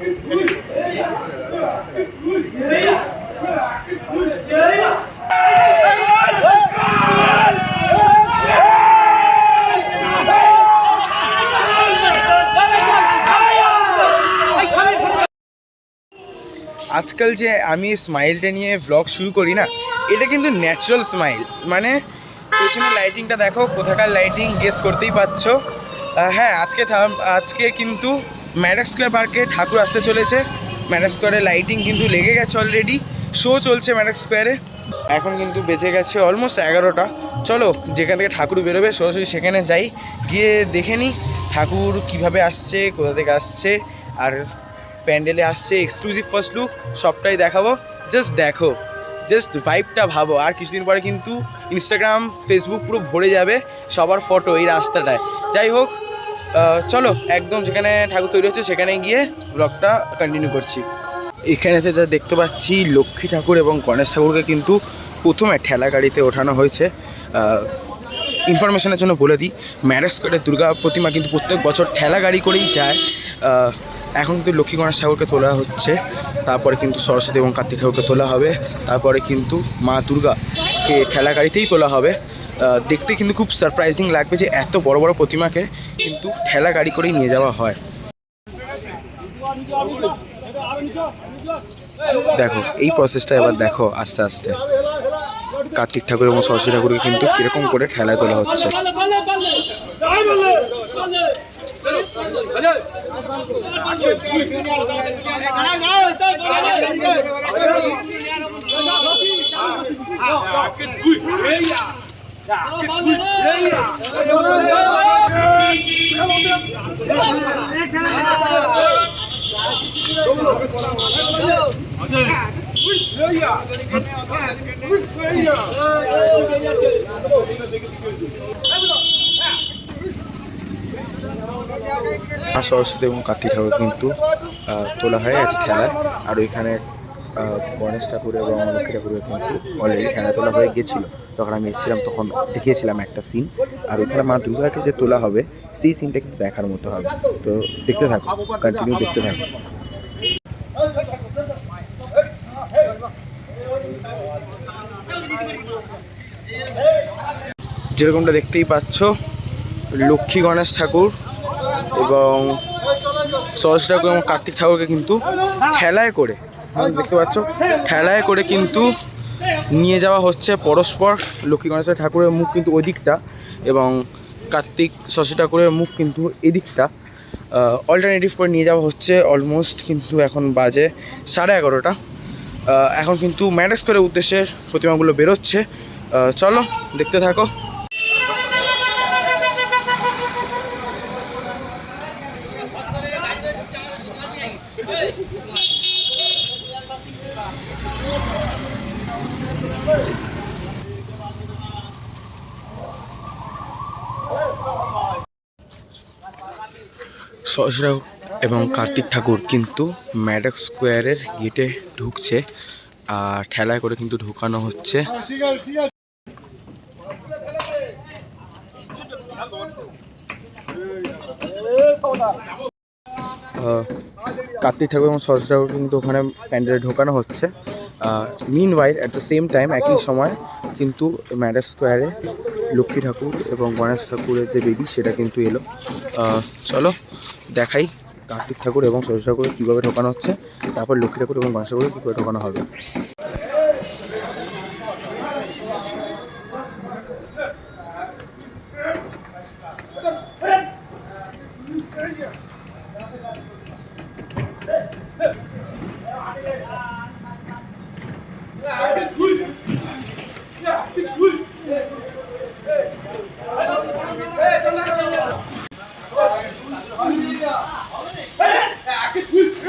আজকাল যে আমি স্মাইলটা নিয়ে ভ্লগ শুরু করি না, এটা কিন্তু ন্যাচারাল স্মাইল মানে পেছনে লাইটিংটা দেখো, কোথাকার লাইটিং গেস করতেই পারছ। হ্যাঁ আজকে আজকে কিন্তু ম্যাডাক স্কোয়ার পার্কে ঠাকুর আসতে চলেছে। ম্যাডাক স্কোয়ারে লাইটিং কিন্তু লেগে গেছে অলরেডি শো চলছে ম্যাডাক স্কোয়ারে এখন কিন্তু বেঁচে গেছে অলমোস্ট এগারোটা। চলো, যেখান থেকে ঠাকুর বেরোবে, সরাসরি সেখানে যাই। গিয়ে দেখে নিই ঠাকুর কীভাবে আসছে, কোথা থেকে আসছে, আর প্যান্ডেলে আসছে এক্সক্লুসিভ ফার্স্ট লুক সবটাই দেখাবো। জাস্ট দেখো। জাস্ট ভাইবটা ভাবো। আর কিছুদিন পরে কিন্তু ইনস্টাগ্রাম ফেসবুক পুরো ভরে যাবে সবার ফটো এই রাস্তাটায়। যাই হোক চলো, একদম যেখানে ঠাকুর তৈরি হচ্ছে সেখানে গিয়ে ব্লগটা কন্টিনিউ করছি। এখানেতে যা দেখতে পাচ্ছি, লক্ষ্মী ঠাকুর এবং গণেশ ঠাকুরকে কিন্তু প্রথমে ঠেলা গাড়িতে ওঠানো হয়েছে। ইনফরমেশনের জন্য বলে দিই ম্যারেজ করে দুর্গা প্রতিমা কিন্তু প্রত্যেক বছর ঠেলা গাড়ি করেই যায়। এখন কিন্তু লক্ষ্মী গণেশ ঠাকুরকে তোলা হচ্ছে, তারপরে কিন্তু সরস্বতী এবং কার্তিক ঠাকুরকে তোলা হবে, তারপরে কিন্তু মা দুর্গাকে ঠেলা গাড়িতেই তোলা হবে। দেখতে কিন্তু খুব সারপ্রাইজিং লাগবে যে এত বড় বড় প্রতিমাকে কিন্তু ঠেলা গাড়ি করেই নিয়ে যাওয়া হয়। দেখো, এই প্রসেসটা এবার দেখো আস্তে আস্তে। কার্তিক ঠাকুর এবং সরস্বতী ঠাকুরকে কিন্তু কীরকম করে ঠেলায় তোলা হচ্ছে। মা সরস্বতী এবং কার্তিক ঠাকুর কিন্তু তোলা হয়ে গেছে খেলায় আর ওইখানে গণেশ ঠাকুর এবং লক্ষ্মী ঠাকুরের কিন্তু অলরেডি খেলা তোলা হয়ে গেছিল। যখন আমি এসেছিলাম, তখন দেখিয়েছিলাম একটা সিন আর ওইখানে মা দুর্গাকে যে তোলা হবে, সেই সিনটা কিন্তু দেখার মতো হবে। তো দেখতে থাকো কন্টিনিউ দেখতে থাকো। যেরকমটা দেখতেই পাচ্ছ, লক্ষ্মী গণেশ ঠাকুর এবং সরস্বতী ঠাকুর এবং কার্তিক ঠাকুরকে কিন্তু খেলায় করে দেখতে পাচ্ছ, ঠেলায় করে কিন্তু নিয়ে যাওয়া হচ্ছে পরস্পর। লক্ষ্মী গণেশ ঠাকুরের মুখ কিন্তু ওই দিকটা এবং কার্তিক সরস্বতী ঠাকুরের মুখ কিন্তু এদিকটা। অল্টারনেটিভ করে নিয়ে যাওয়া হচ্ছে অলমোস্ট কিন্তু এখন বাজে সাড়ে এগারোটা। এখন কিন্তু ম্যানেজ করে উদ্দেশ্যে প্রতিমাগুলো বেরোচ্ছে। চলো দেখতে থাকো। ঠাকুর এবং কার্তিক ঠাকুর কিন্তু ম্যাডক স্কোয়ারের গেটে ঢুকছে, আর ঠেলায় করে কিন্তু ঢুকানো হচ্ছে। কার্তিক ঠাকুর এবং ঠাকুর কিন্তু ওখানে প্যান্ডেলে ঢোকানো হচ্ছে। Meanwhile at the same time একই সময় কিন্তু ম্যাডাম স্কোয়ারে লক্ষ্মী ঠাকুর এবং গণেশ ঠাকুরের যে বেদি, সেটা কিন্তু এলো। চলো দেখাই কার্তিক ঠাকুর এবং সরস্বতী ঠাকুরের কীভাবে ঢোকানো হচ্ছে, তারপর লক্ষ্মী ঠাকুর এবং গণেশ ঠাকুরের কীভাবে ঢোকানো হবে।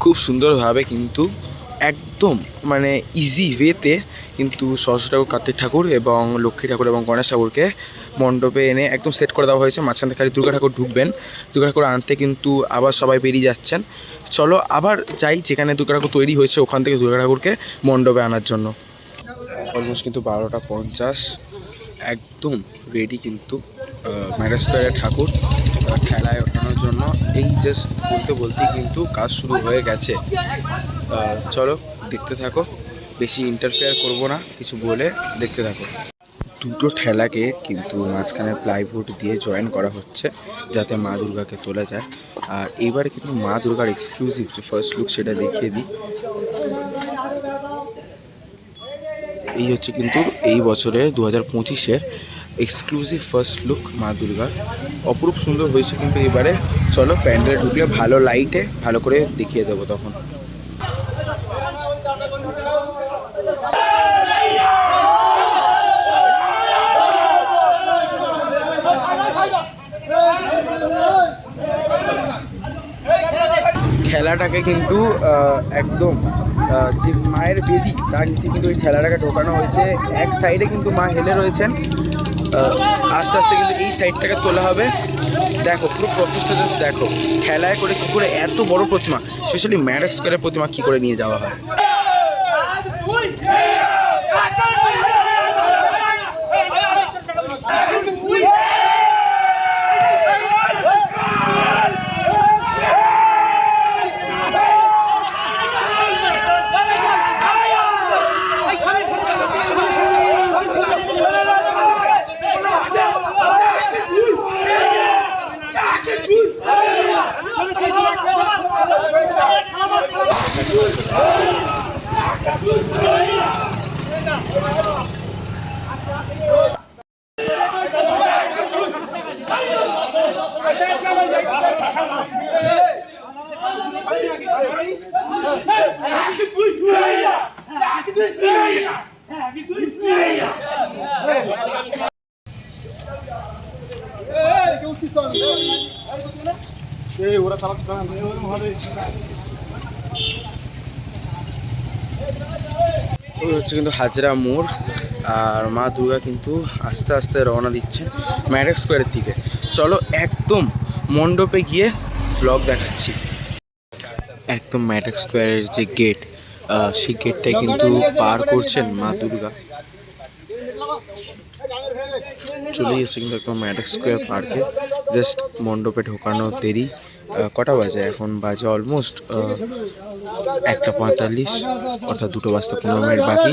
খুব সুন্দরভাবে কিন্তু একদম মানে ইজি ওয়েতে কিন্তু সরস্বতী ঠাকুর, কার্তিক ঠাকুর এবং লক্ষ্মী ঠাকুর এবং গণেশ ঠাকুরকে মণ্ডপে এনে একদম সেট করে দেওয়া হয়েছে। মাঝখান থেকে খালি দুর্গা ঠাকুর ঢুকবেন। দুর্গা ঠাকুর আনতে কিন্তু আবার সবাই বেরিয়ে যাচ্ছেন। চলো আবার যাই যেখানে দুর্গা ঠাকুর তৈরি হয়েছে, ওখান থেকে দুর্গা ঠাকুরকে মণ্ডপে আনার জন্য। অলমোস্ট কিন্তু বারোটা পঞ্চাশ। একদম রেডি কিন্তু ম্যারেজ স্কোয়ারে ঠাকুর ঠেলায় ওঠানোর জন্য। এই জাস্ট বলতে বলতেই কিন্তু কাজ শুরু হয়ে গেছে। চলো দেখতে থাকো। বেশি ইন্টারফেয়ার করব না, কিছু বলে দেখতে থাকো। দুটো ঠেলাকে কিন্তু মাঝখানে প্লাইউড দিয়ে জয়েন করা হচ্ছে যাতে মা দুর্গাকে তোলা যায়। আর এইবার কিন্তু মা দুর্গার এক্সক্লুসিভ যে ফার্স্ট লুক সেটা দেখিয়ে দিই। এই হচ্ছে কিন্তু এই বছরে দু হাজার পঁচিশের এক্সক্লুসিভ ফার্স্ট লুক মা দুর্গার। অপরূপ সুন্দর হয়েছে কিন্তু এবারে। চলো প্যান্ডেলে ঢুকলে ভালো লাইটে ভালো করে দেখিয়ে দেবো তখন। খেলাটাকে কিন্তু একদম যে মায়ের বেদি, তার নিচে কিন্তু ওই খেলাটাকে ঢোকানো হয়েছে। এক সাইডে কিন্তু মা হেলে রয়েছেন। আস্তে আস্তে কিন্তু এই সাইডটাকে তোলা হবে। দেখো, পুরো প্রসেসটা জাস্ট দেখো। খেলায় করে কী করে এত বড় প্রতিমা? স্পেশালি ম্যারেক্স করে প্রতিমা কী করে নিয়ে যাওয়া হয়? ওই হচ্ছে কিন্তু হাজরা মোড়, আর মা দুর্গা কিন্তু আস্তে আস্তে রওনা দিচ্ছেন ম্যারেক স্কোয়ারের দিকে। চলো একদম মণ্ডপে গিয়ে ব্লগ দেখাচ্ছি। একদম ম্যাটেক স্কোয়ারের যে গেট সেই গেটটাই কিন্তু পার করছেন মা দুর্গা। চলে এসেছে কিন্তু একদম ম্যাটেক স্কোয়ার পার্কে জাস্ট মণ্ডপে ঢোকানো দেরি। কটা বাজে এখন? বাজে অলমোস্ট একটা পঁয়তাল্লিশ, অর্থাৎ দুটো বাজতে পনেরো মিনিট বাকি।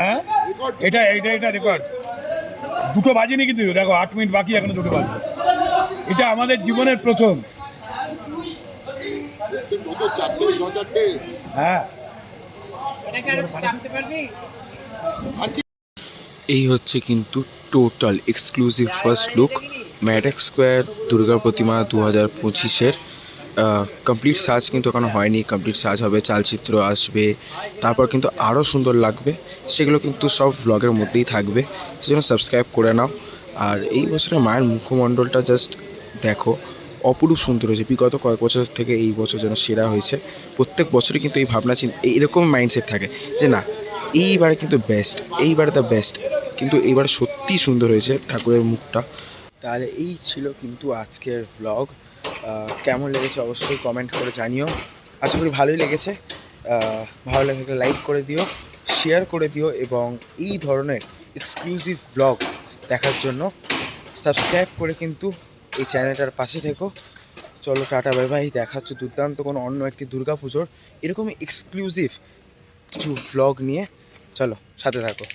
হ্যাঁ? এটা এটা এটা রেকর্ড দুটো বাজেনি কিন্তু দেখো আট মিনিট বাকি এখনও দুটো বাজবে। এটা আমাদের জীবনের প্রথম। নতুন চারটে ছ চারটে। হ্যাঁ। এই হচ্ছে কিন্তু total exclusive first look Maddox square Durga প্রতিমা দু হাজার পঁচিশের কমপ্লিট সাজ কিন্তু এখনও হয়নি কমপ্লিট সাজ হবে, চালচিত্র আসবে, তারপর কিন্তু আরও সুন্দর লাগবে, সেগুলো কিন্তু সব ব্লগের মধ্যেই থাকবে, সেজন্য সাবস্ক্রাইব করে নাও। আর এই বছরের মায়ের মুখমণ্ডলটা জাস্ট দেখো, অপরূপ সুন্দর হয়েছে, বিগত কয়েক বছর থেকে এই বছর যেন সেরা হয়েছে, প্রত্যেক বছরই কিন্তু এই ভাবনা চিন্তা এইরকম মাইন্ডসেট থাকে যে না, এইবারে কিন্তু বেস্ট এইবারে দ্য বেস্ট কিন্তু এইবার সত্যি সুন্দর হয়েছে ঠাকুরের মুখটা। তাহলে এই ছিল কিন্তু আজকের ব্লগ কেমন লেগেছে অবশ্যই কমেন্ট করে জানিও। আশা করি ভালোই লেগেছে। ভালো একটা লাইক করে দিও শেয়ার করে দিও এবং এই ধরনের এক্সক্লুসিভ ব্লগ দেখার জন্য সাবস্ক্রাইব করে কিন্তু এই চ্যানেলটার পাশে থেকো। চলো টাটা বাই বাই দেখা হচ্ছে দুর্দান্ত কোনো অন্য একটি দুর্গা পুজোর এরকমই এক্সক্লুসিভ কিছু ব্লগ নিয়ে। চলো, সাথে থাকো।